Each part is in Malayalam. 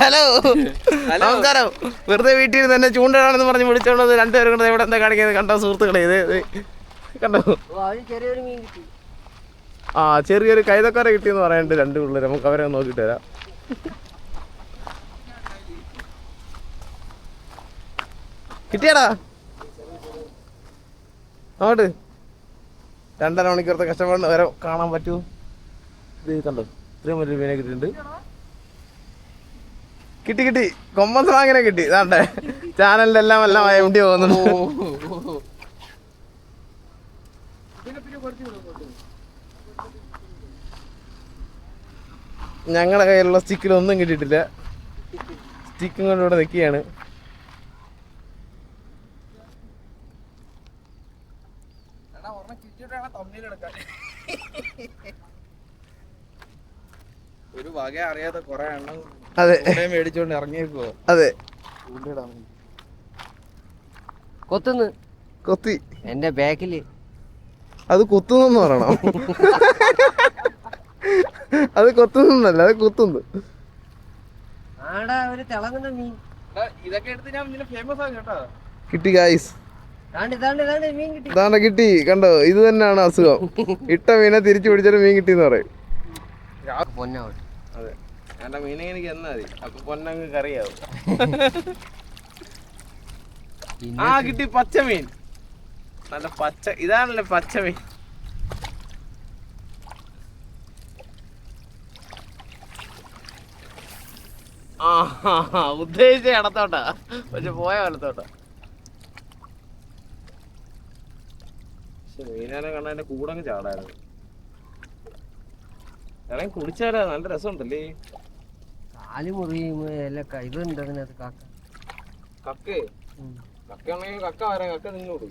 ഹലോ. നമസ്കാരം. വെറുതെ വീട്ടിൽ നിന്ന് തന്നെ ചൂണ്ടയാണെന്ന് പറഞ്ഞ് വിളിച്ചോണ്ടത് രണ്ടുപേരും കൂടെ ഇവിടെ എന്താ കാണിക്കുന്നത്? കണ്ടോ സുഹൃത്തുക്കളെ ഇത് കണ്ടോ? ചെറിയൊരു മീൻ കിട്ടി. ആ ചെറിയൊരു കൈതക്കറ കിട്ടിയെന്ന് പറയാനുണ്ട് രണ്ട് പിള്ളേർ നമുക്ക് അവരെ നോക്കിട്ട് നോക്കിയിട്ട് വരാം. കിട്ടിയടാ? അങ്ങോട്ട്. രണ്ടര മണിക്കൂറത്തെ കഷ്ടപ്പാടിന് വരെ കാണാൻ പറ്റൂ. ഇത് കണ്ടോ? ഇത്രയും വലിയ മീനെ കിട്ടിയിട്ടുണ്ട്. കിട്ടി കിട്ടി. കൊമ്പസ് വാങ്ങനെ കിട്ടി. ഇതാണ്ടേ. ചാനലിലെല്ലാം എല്ലാം എംടി പോകുന്നുണ്ട്. ഞങ്ങളുടെ കയ്യിലുള്ള സ്റ്റിക്കിലൊന്നും കിട്ടിയിട്ടില്ല. സ്റ്റിക്കും കൊണ്ട് ഇവിടെ നിൽക്കുകയാണ്. ഒരു വക അറിയാതെ കൊറേ എണ്ണം അതെ. മേടിച്ചോണ്ട് ഇറങ്ങിയപ്പോ അതെ. കൊത്തുന്നു. കൊത്തി. എന്റെ ബാക്കിൽ. അത് കുത്തുന്നെന്ന് പറയണം. അത് കൊത്തുന്നല്ല അത് കുത്തുന്നു. ആടാ ഒരു തിളങ്ങുന്ന മീൻ. ഇതൊക്കെ എടുത്ത് ഞാൻ ഫേമസ് ആകും കേട്ടോ. കിട്ടി ഗായ്സ് കണ്ടോ ഇത് തന്നെയാണ് അസുഖം. ഇട്ട മീനെ തിരിച്ചു പിടിച്ചിട്ട് മീൻ കിട്ടിയെന്ന് പറയും. എന്റെ മീനെ എനിക്ക് എന്നാ മതി. അപ്പൊ പൊന്നങ്ങ് കറിയാവും. ആ കിട്ടി പച്ചമീൻ നല്ല പച്ച ഇതാണല്ലേ പച്ചമീൻ ആ ഉദ്ദേശിച്ച ഇടത്തോട്ടാ. പക്ഷെ പോയ വലത്തോട്ടാ. പക്ഷെ മീനാനെ കണ്ട എന്റെ കൂടങ്ങ് ചാടായിരുന്നു. ഇറങ്ങി കുടിച്ചാലാ നല്ല രസമുണ്ടല്ലേ? കാൽ മുറിയും എല്ലാം ഇതുണ്ട് അതിനകത്ത് കാക്ക. കക്കേ. കക്ക ഉണ്ടെങ്കിൽ കക്ക വരാം. കക്ക നിന്നോട്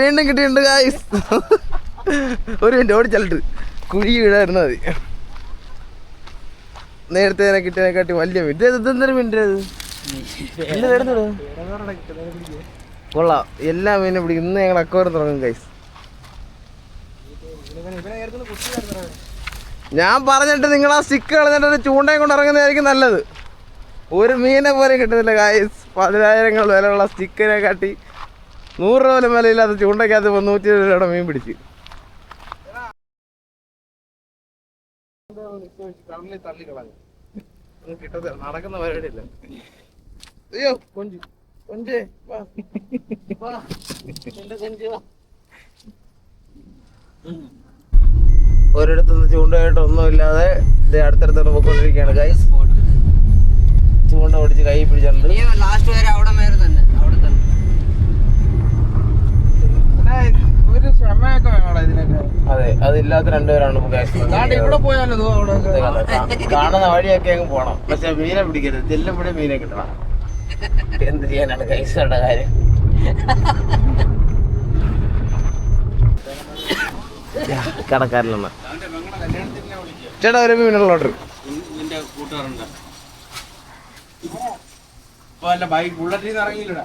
വീണ്ടും കിട്ടിയിട്ടുണ്ട് ഗായ്സ് ഒരു മിനിറ്റ് ഓടിച്ചല്ലിട്ട് കുഴി വീടായിരുന്നു മതി. നേരത്തെ കിട്ടിയതിനെക്കാട്ടി വലിയ മീൻ ഇത് എന്തൊരു മീന്റെ അത് കൊള്ളാം. എല്ലാ മീനും പിടിക്കും. ഇന്ന് ഞങ്ങൾ അക്കോരം തുടങ്ങും കൈസ് ഞാൻ പറഞ്ഞിട്ട് നിങ്ങൾ ആ സ്റ്റിക്ക് കളഞ്ഞിട്ട് ഒരു ചൂണ്ടയും കൊണ്ട് ഇറങ്ങുന്നതായിരിക്കും നല്ലത്. ഒരു മീനെ പോലെ കിട്ടുന്നില്ല കായസ് പതിനായിരങ്ങൾ വിലയുള്ള സ്റ്റിക്കിനെ കാട്ടി നൂറ് രൂപ വിലയില്ലാത്ത ചൂണ്ടയ്ക്കകത്ത് നൂറ്റി ഇരുപത് രൂപയുടെ മീൻ പിടിച്ച്. കിട്ടത്തില്ല. നടക്കുന്ന പരിപാടിയില്ല? അയ്യോ കൊഞ്ച്. കൊഞ്ചേ വാ. വാ. എന്റെ കൊഞ്ച് വാ. ഒരിടത്തുനിന്ന് ചൂണ്ടയായിട്ട് ഒന്നുമില്ലാതെ ഇത് അടുത്തടുത്തോട്ട് പോയിക്കൊണ്ടിരിക്കുകയാണ് കൈ ചൂണ്ട ഓടിച്ച് കൈ പിടിച്ചിട്ടുണ്ട്. ലാസ്റ്റ് വരെ അവിടെ മേലെ തന്നെ. അവിടെ തന്നെ. ഒരു ക്ഷമയൊക്കെ വേണോ ഇതിനൊക്കെ. അതില്ലാത്ത രണ്ടുപേരാണ് കാണുന്ന വഴിയൊക്കെ അങ്ങ് പോണം. പക്ഷെ മീനെ പിടിക്കരുത്. ചെല്ലുമ്പോഴേ മീനെ കിട്ടണം. എന്ത് ചെയ്യാനാണ് കൈസയുടെ കാര്യം? കടക്കാരിലാണ് ചേട്ടാ ഒരു മീനുള്ള ഓർഡർ നിന്റെ കൂട്ടുകാരുണ്ട്. ഇപ്പൊ അല്ല ബൈക്ക് ബുള്ളറ്റിൽ നിന്ന് ഇറങ്ങിയില്ലടാ.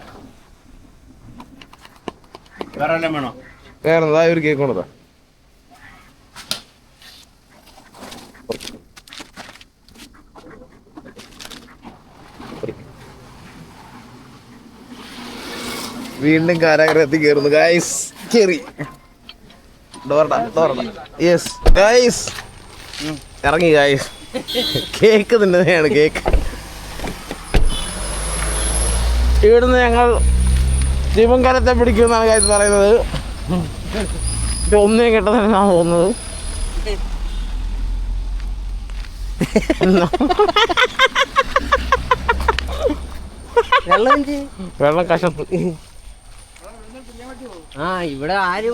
വേറെ വല്ലതും വേണോ? വേറെ എന്താ ഒരു കേക്ക് കൊണ്ടതാ വീണ്ടും കാരാഗ്രഹത്തിൽ കയറുന്നു ഗൈസ് കേറി. ഡോറട ഡോറട യെസ് ഗൈസ് ഇറങ്ങി ഗൈസ് കേക്ക് തിന്നതാണ് കേക്ക് ഇവിടുന്ന് ഞങ്ങൾ ശിവങ്കരത്തെ പിടിക്കുമെന്നാണ് ഗൈസ് പറയുന്നത്. ഒന്നേ കിട്ടുന്നതെന്നാണ് തോന്നുന്നത് വെള്ളം? വെള്ളം ആ ഇവിടെ ആര്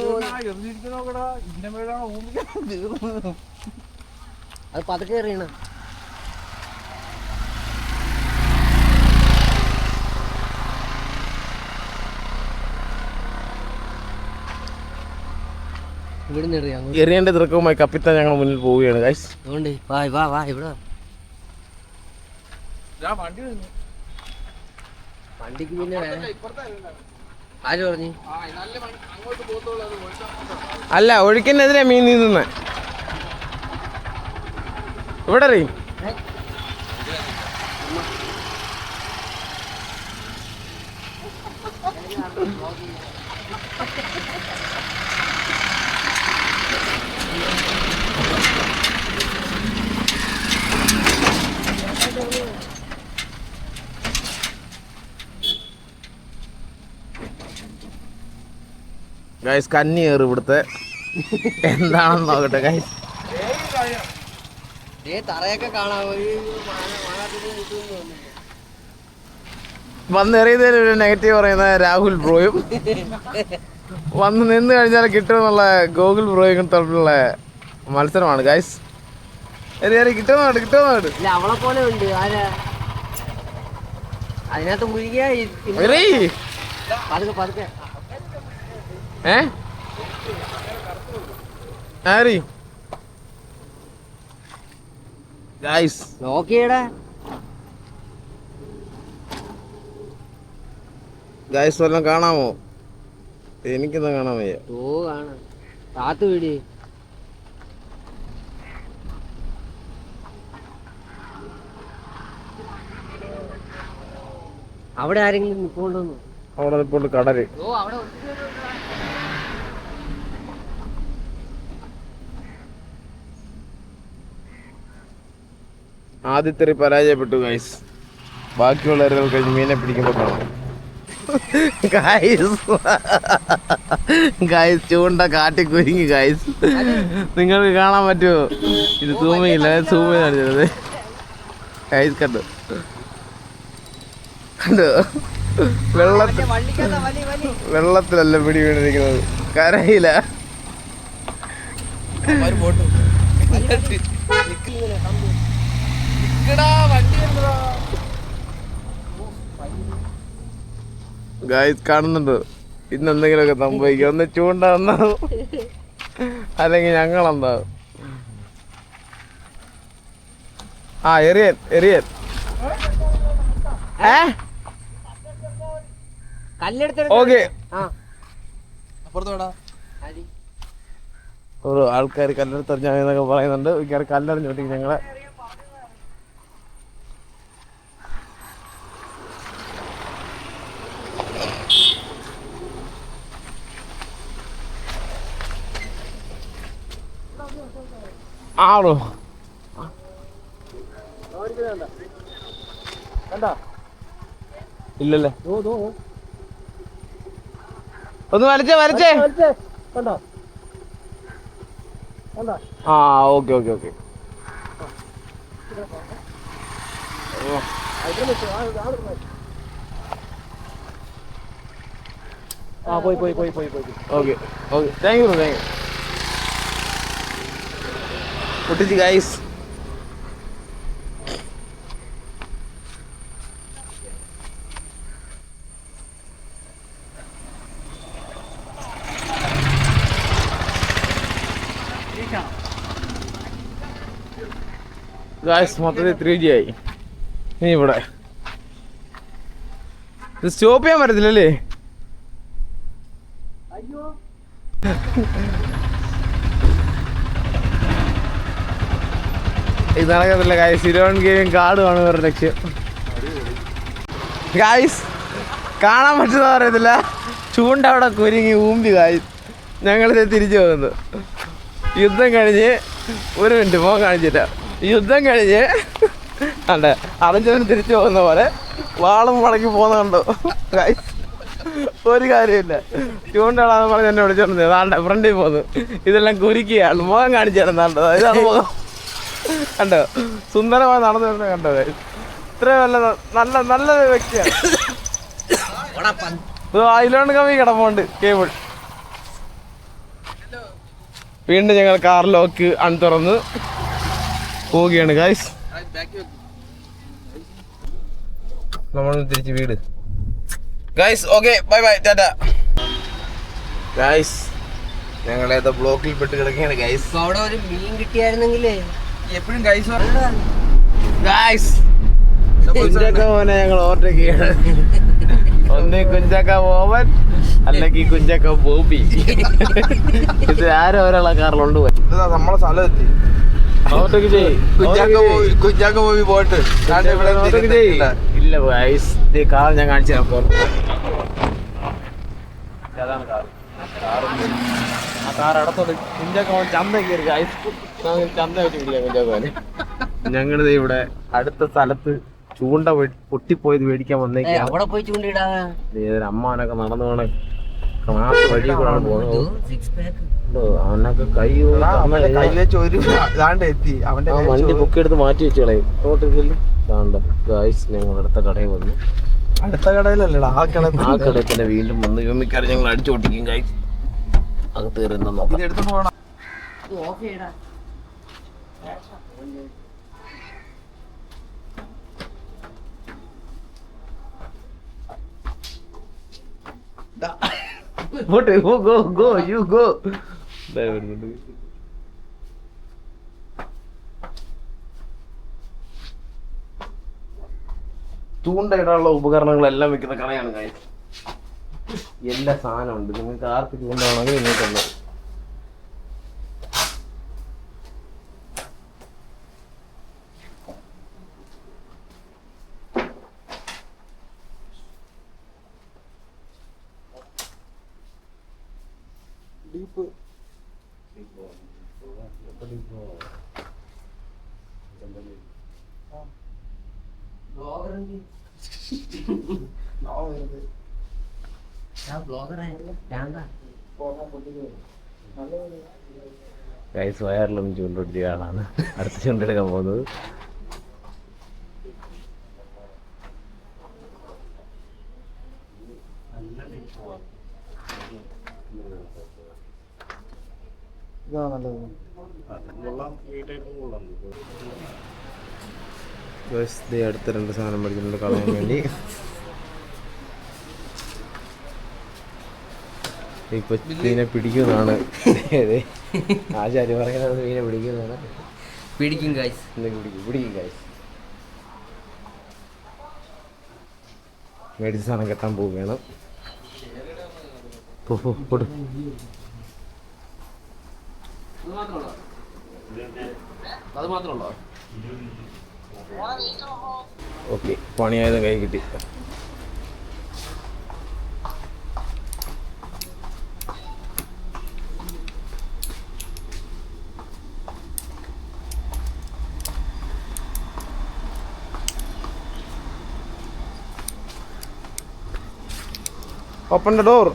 അത് പതുക്കെ എറിയണ എറിയേണ്ട ദൃക്കവുമായി കപ്പിത്താൻ ഞങ്ങൾ മുന്നിൽ പോവുകയാണ് ഗൈസ് അതുകൊണ്ട് വാ വാ വാ ഇവിടെ വണ്ടിക്ക് പിന്നെ ആര് പറഞ്ഞു? അല്ല ഒഴുക്കിനെതിരെ മീൻ നീന്തുന്ന. ഇവിടെ അറിയും ഗൈസ് കന്നി കയറി ഇവിടുത്തെ. എന്താണെന്ന് നോക്കട്ടെ ഗൈസ് ഒരു ഒരു നെഗറ്റീവ് പറയുന്ന രാഹുൽ ബ്രോയും. വന്ന് നിന്ന് കഴിഞ്ഞാൽ കിട്ടുമെന്നുള്ള ഗോകുൽ ബ്രോയും തമ്മിലുള്ള മത്സരമാണ് ഗൈസ് എറി എറി കിട്ടുന്നോട്ട് കിട്ടുന്നോട്ട് ഇല്ല അവളെ പോലെ ഉണ്ട്. അതിനകത്ത് മുഴുകിയ പതുക്കെ പതുക്കെ. ഏ? ആരി? ഗൈസ് നോക്കിയടാ. ഗൈസ് വല്ലതും കാണാമോ? എനിക്കൊന്നും കാണാൻ വയ്യ. ഓ കാണാം. താത്തു വീടി. അവിടെ ആരെങ്കിലും നിൽക്കൊണ്ടെന്നു അവിടെ ഇപ്പോൾ കടൽ. ഓ അവിടെ ആദ്യത്തെ പരാജയപ്പെട്ടു ഗൈസ് ബാക്കിയുള്ളവരെ കഴിഞ്ഞ് മീനെ പിടിക്കുമ്പോൾ കാണാം. ഗൈസ് ഗൈസ് ചൂണ്ട കാട്ടി കുരുങ്ങി ഗൈസ് നിങ്ങൾക്ക് കാണാൻ പറ്റുമോ? ഇത് സൂമില്ല സൂമി കാണിച്ചത്. ഗൈസ് കണ്ടു? കണ്ടു? വെള്ളത്തിൽ വള്ളിക്കകത്താ വലി വലി വെള്ളത്തിലല്ല പിടി വീണിരിക്കുന്നത്. കരയില്ല. ഗായ്സ് കാണുന്നുണ്ട്. ഇന്ന് എന്തെങ്കിലുമൊക്കെ സംഭവിക്കും. ഒന്ന് ചൂണ്ട വന്നാവും അല്ലെങ്കിൽ ഞങ്ങൾ എന്താവും ആ എറിയൻ എറിയൻ. ഏ? ഓക്കെ. ഒരു ആൾക്കാർ കല്ലെടുത്തെറിഞ്ഞാന്നൊക്കെ പറയുന്നുണ്ട്. മിക്കവാറും കല്ലെറിഞ്ഞോട്ടി ഞങ്ങളെ. ആണോ? ഇല്ലല്ലേ. ഒന്ന് വരച്ചേ വരച്ചേ ആ ഓക്കെ ഓക്കെ ഓക്കെ. ആ പോയി പോയി പോയി പോയി പോയി okay okay. Thank you thank you പൊട്ടിച്ച് ഗൈസ് ഗായ്സ് മൊത്തത്തിൽ ത്രീ ജി ആയി. ഇനി ഇവിടെ. സ്റ്റോപ്പ് ചെയ്യാൻ പറ്റത്തില്ലല്ലേ? നടക്കത്തില്ല ഗായ്സ് ഗെയിം ഗെയിമിങ് കാർഡുമാണ് ഒരു ലക്ഷ്യം. ഗായ്സ് കാണാൻ പറ്റുന്ന അറിയത്തില്ല. ചൂണ്ട അവിടെ കുരുങ്ങി ഊമ്പി ഗായ്സ് ഞങ്ങളിത് തിരിച്ചു പോകുന്നു. യുദ്ധം കഴിഞ്ഞ് ഒരു മിനിറ്റ് മോൻ കാണിച്ചില്ല യുദ്ധം കഴിഞ്ഞ് അല്ലേ അറിഞ്ഞവന് തിരിച്ചു പോകുന്ന പോലെ വാളും മുടക്കി പോകുന്ന കണ്ടോ. ഗായ്സ് ഒരു കാര്യമില്ല. ചൂണ്ടടാന്ന് പറഞ്ഞ് എന്നെ വിളിച്ചോണ്ടിരുന്നത്. ആളുടെ ഫ്രണ്ടിൽ പോകുന്നു. ഇതെല്ലാം കുരുക്കിയാണ്. മുഖം കാണിച്ചു തരുന്നാണ്ടോ ഇതാണ് മുഖം കണ്ടോ? സുന്ദരമായി നടന്നു വരുന്നത് കണ്ടോ ഇത്ര നല്ല നല്ല നല്ല വ്യക്തിയാണ്. അതിലോണ്ട് കമ്മി കിടപ്പുണ്ട് കേബിൾ. വീണ്ടും ഞങ്ങൾ കാർ ലോക്ക് അൺ തുറന്ന് പോവുകയാണ് ഗായ്സ് നമ്മൾ തിരിച്ച് വീട്. Guys okay bye bye tata guys ഞങ്ങളേതോ ബ്ലോക്കിൽ പെട്ട് കിടക്കുകയാണ് ഗൈസ് അവിടെ ഒരു മീൻ കിട്ടിയായിരുന്നെങ്കിലേ. എപ്പോഴും കൈസ് ഗായ്സ് കുഞ്ചൊക്കെ മോനെ ഞങ്ങൾ ഓവർടേക്ക് ചെയ്യാണ് ഒന്നേ കുഞ്ചക്ക ഓവൻ അല്ലെങ്കിൽ കുഞ്ചക്ക ബോബി. ഇത് ആരോ ഒരാളെ കാറിലുണ്ട് പോയി. നമ്മളെ സ്ഥലം എത്തി. ഓവർടേക്ക് ചെയ്യ്. കുഞ്ചാക്ക പോയി കുഞ്ചാക്ക പോയി പോയിട്ട്. ഓവർടേക്ക് ചെയ്യ്. ഇല്ല ഗൈസ് ദേ കാർ ഞാൻ കാണിച്ചു തരാം. അതാണ് കാർ. ആ കാർ അടത്തോട്ട് കുഞ്ചാക്ക അവൻ ചന്ത ഗൈസ് ഞങ്ങളിത് ഇവിടെ അടുത്ത സ്ഥലത്ത് ചൂണ്ട പൊട്ടിപ്പോയത് മേടിക്കാൻ വന്നേക്കാം. അവിടെ പോയി ചൂണ്ടിടാതെ ഏതൊരു അമ്മാനൊക്കെ നടന്നു പോണേ. ക്ലാസ് വഴി കൂടെ പോകുന്നത് അവനൊക്കെ കൈ എടാ, കൈ വെച്ച് ഒരു ദാണ്ട് എത്തി. അവന്റെ വണ്ടി ബുക്ക് എടുത്ത് മാറ്റി വെച്ചു കളയും റോട്ടിൽ കാണ്ട ഗായ്സ് ഞങ്ങൾ അടുത്ത കടയിൽ വന്നു. അടുത്ത കടയിലല്ലടാ ആ കടയിൽ ആ കടയിൽ തന്നെ വീണ്ടും വന്ന്. യോമിക്കാർ ഞങ്ങൾ അടിച്ചു പൊട്ടിക്കും ഗായ്സ് അകത്ത് കയറി നോക്കാം. ഇത് എടുത്തോണ്ട് പോകണം ഓഫ് ചെയ്യടാ പോട്ടെ Go, go go you go ചൂണ്ടയിടാനുള്ള ഉപകരണങ്ങളെല്ലാം വെക്കുന്ന കടയാണ് കാര്യം എല്ലാ സാധനമുണ്ട് ഉണ്ട്. നിങ്ങൾക്ക് ആർക്ക് ചൂണ്ടാണെങ്കിൽ നിങ്ങൾക്കുണ്ട് ഗൈസ് വയറിലും ചൂണ്ടൊടിച്ച ആളാണ്. അടുത്ത ചൂണ്ടെടുക്കാൻ പോകുന്നത്. അടുത്ത രണ്ട് സാധനം പഠിക്കുന്നുണ്ട് കളയാൻ വേണ്ടി. ഇപ്പൊ മീനെ പിടിക്കുന്നതാണ്. ആചാര്യ പറയുന്നത് മീനെ പിടിക്കുന്നതാണ്. പിടിക്കും ഗൈസ് പിടിക്കും. പിടിക്കും ഗൈസ് മേടിച്ച സാധനം കെട്ടാൻ പോവുകയാണ് ഓക്കെ പണിയായത് കൈ കിട്ടി. ഓപ്പൺ ദ ഡോർ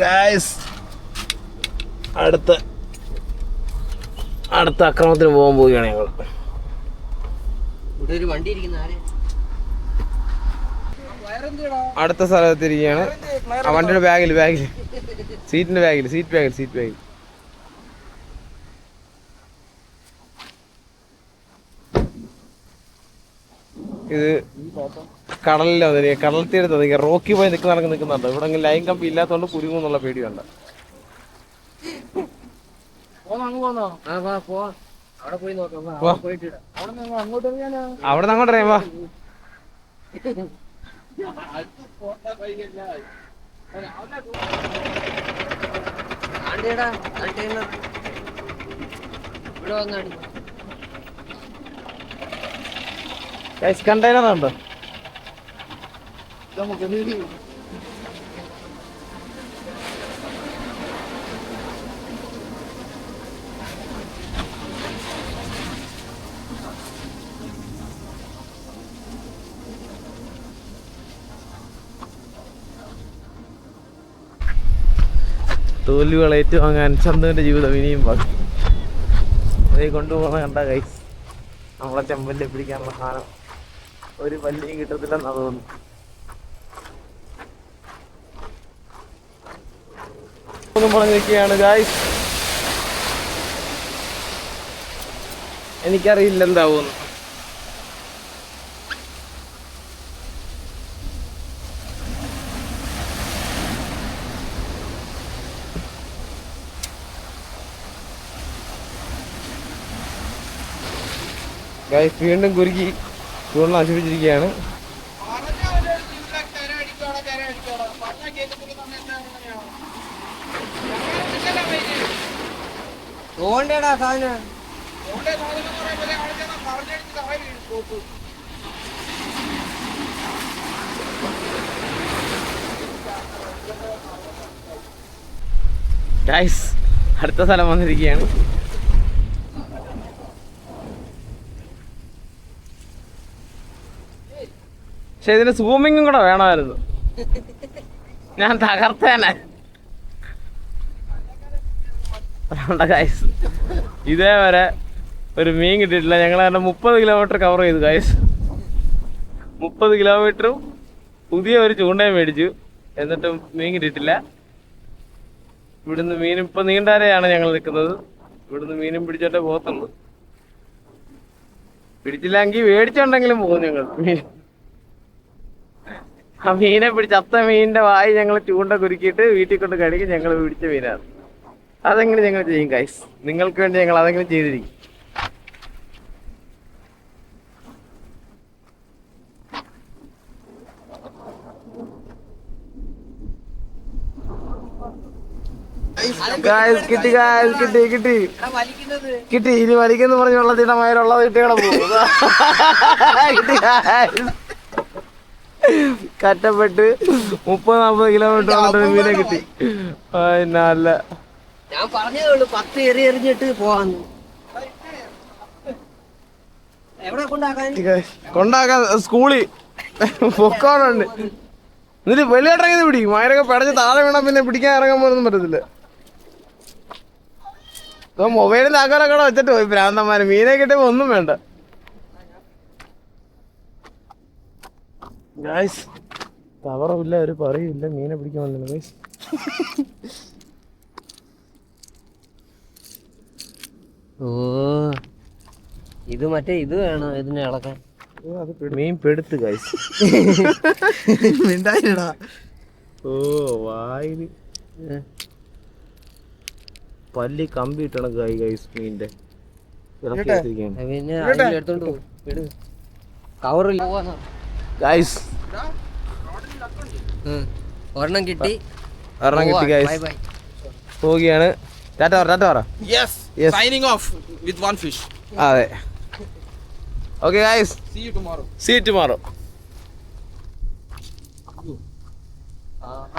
ഗായ്സ് അടുത്ത അടുത്ത അക്രമത്തിന് പോകാൻ പോവുകയാണ് ഞങ്ങൾ അടുത്ത സ്ഥലത്തിരിക്കുകയാണ് ആ വണ്ടിയുടെ ബാഗിൽ ബാഗിൽ സീറ്റിന്റെ ബാഗിൽ സീറ്റ് ബാഗിൽ സീറ്റ് ബാഗിൽ ഇത് കടലിലോ കടൽ തീരത്ത് നിൽക്കുക റോക്കി പോയി നിൽക്കുന്ന നടക്ക് നിൽക്കുന്നുണ്ട്. ഇവിടെ ലൈൻ കമ്പി ഇല്ലാത്തതുകൊണ്ട് കുരുങ്ങും എന്നുള്ള പേടിയുണ്ട്. അവിടെ അങ്ങോട്ട് അറിയാം വാ. ആണ്ടേടാ വന്നാടി കണ്ടെയ്നർ ഉണ്ടോ തോൽവികൾ ഏറ്റുവാങ്ങാൻ ചന്തുവിന്റെ ജീവിതം ഇനിയും ബാക്കി. കണ്ട കൈ നമ്മളെ ചെമ്പല്ലെ പിടിക്കാനുള്ള സാധനം. ഒരു വലിയ കിട്ടത്തില്ലെന്നാ തോന്നുന്നു. ഒന്നും പറഞ്ഞിരിക്കുകയാണ് ഗായ്സ് എനിക്കറിയില്ല എന്താവൂന്ന്. ഗായ്സ് വീണ്ടും കുരുക്കി. ചൂണ്ട നശിപ്പിച്ചിരിക്കുകയാണ് ഓണ്ടേടാ സാധനം. ഗൈസ് അടുത്ത സ്ഥലം വന്നിരിക്കുകയാണ്. പക്ഷെ ഇതിന് സൂമിങ്ങും കൂടെ വേണമായിരുന്നു. ഞാൻ തകർത്തേനെ. ഗൈസ് ഇതേവരെ ഒരു മീൻ കിട്ടിയിട്ടില്ല. ഞങ്ങൾ തന്നെ മുപ്പത് കിലോമീറ്റർ കവർ ചെയ്തു ഗൈസ് മുപ്പത് കിലോമീറ്ററും പുതിയ ഒരു ചൂണ്ടയും മേടിച്ചു. എന്നിട്ടും മീൻ കിട്ടിയിട്ടില്ല. ഇവിടുന്ന് മീൻ ഇപ്പൊ നീണ്ടാരെയാണ് ഞങ്ങൾ നിൽക്കുന്നത്. ഇവിടുന്ന് മീനും പിടിച്ചോട്ടേ പോകത്തുള്ളൂ. പിടിച്ചില്ലെങ്കിൽ മേടിച്ചുണ്ടെങ്കിലും പോകും ഞങ്ങൾ. മീൻ ആ മീനെ പിടിച്ച് അത്ത മീനിന്റെ വായി ഞങ്ങൾ ചൂണ്ട കുരുക്കിയിട്ട് വീട്ടിൽ കൊണ്ട് കഴിക്കും ഞങ്ങൾ പിടിച്ച മീനാണ്. അതെങ്ങനെ ഞങ്ങൾ ചെയ്യും കൈസ് നിങ്ങൾക്ക് വേണ്ടി ഞങ്ങൾ അതെങ്കിലും ചെയ്തിരിക്കും? കിട്ടി കിട്ടി കിട്ടി. കിട്ടി. ഇനി വലിക്കുന്നു പറഞ്ഞ് വെള്ളത്തിന്റെ മയലുള്ളത് കിട്ടിയാണ് പോകും കിട്ടി. കഷ്ടപ്പെട്ട് മുപ്പത് നാൽപ്പത് കിലോമീറ്റർ മീനെ കിട്ടി. നല്ല ഞാൻ പറഞ്ഞതേ ഉള്ളൂ പത്ത് എറി എറിഞ്ഞിട്ട് പോവാന്ന്. എവിടെ കൊണ്ടാക്കാൻ? സ്കൂളിൽ. പൊക്കോണുണ്ട് എന്നിട്ട് വെളിയിട്ടിറങ്ങി പിടിക്കും. മയരൊക്കെ പടച്ച് താഴെ വീണാ പിന്നെ പിടിക്കാൻ ഇറങ്ങാൻ പോലൊന്നും പറ്റത്തില്ല. ഇപ്പൊ മൊബൈലിൽ വെച്ചിട്ട് പോയി ഭ്രാന്തന്മാര് മീനെ കിട്ടിയപ്പോ ഒന്നും വേണ്ട. ഗായ്സ് കവറുമില്ല ഒരു പറയില്ല. മീനെ പിടിക്കാൻ വന്നില്ല ഗൈസ് ഓ ഇത് മറ്റേ ഇത് വേണോ? ഇതിനെ ഇളക്കാൻ. മീൻ പെടുത്ത് ഗൈസ് മിണ്ടായിടാ ഓ വായിൽ പല്ലി കമ്പി ഇട്ടണ ഗൈ ഗൈസ് മീൻറെ ഇളക്കി വെച്ചിരിക്കുകയാണ്. പിന്നെ കവറില്ല ഗൈസ് ഒരെണ്ണം കിട്ടി. ഒരെണ്ണം കിട്ടി ഗൈസ് പോവുകയാണ്. ടാറ്റ പറ ടാറ്റ പറ. Yes Yes. Signing off with one fish. അതെ. Okay guys See you tomorrow. See you tomorrow ആ